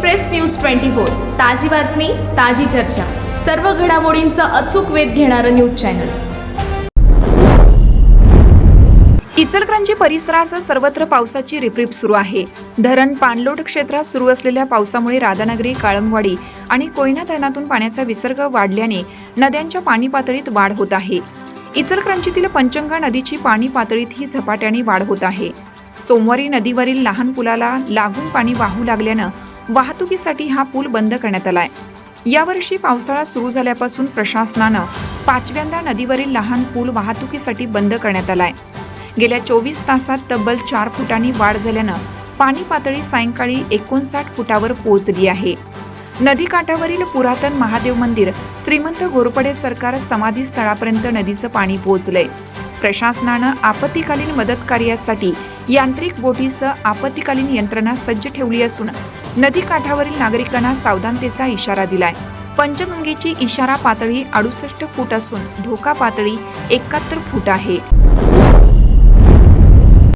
Express news twenty four ताजी बातमी ताजी चर्चा. सर्व घडामोडींचा अचूक वेध घेणारं न्यूज चॅनल. इचलकरंजी परिसरासह सर्वत्र पावसाची रिपरिप सुरू आहे. धरण पाणलोट क्षेत्रात सुरू असलेल्या पावसामुळे राधानगरी काळंगवाडी आणि कोयना धरणातून पाण्याचा विसर्ग वाढल्याने नद्यांच्या पाणी पातळीत वाढ होत आहे. इचलकरंजीतील पंचंगा नदीची पाणी पातळीतही झपाट्याने वाढ होत आहे. सोमवारी नदीवरील लहान पुलाला लागून पाणी वाहू लागल्यानं वाहतुकीसाठी हा पूल बंद करण्यात आलाय. यावर्षी पावसाळा सुरू झाल्यापासून प्रशासनानं पाचव्यांदा नदीवरील लहान पूल वाहतुकीसाठी बंद करण्यात आलाय. गेल्या चोवीस तासात तब्बल चार फुटांनी वाढ झाल्यानं पाणी पातळी सायंकाळी एकोणसाठ फुटावर पोहोचली आहे. नदीकाठावरील पुरातन महादेव मंदिर श्रीमंत घोरपडे सरकार समाधी स्थळापर्यंत नदीचं पाणी पोहोचलंय. प्रशासनानं आपत्कालीन मदत कार्यासाठी यांत्रिक बोटीसह आपत्कालीन यंत्रणा सज्ज ठेवली असून नदीकाठावरील नागरिकांना सावधानतेचा इशारा दिलाय. पंचगंगेची इशारा पातळी अडुसष्ट फूट असून धोका पातळी एकाहत्तर फूट आहे.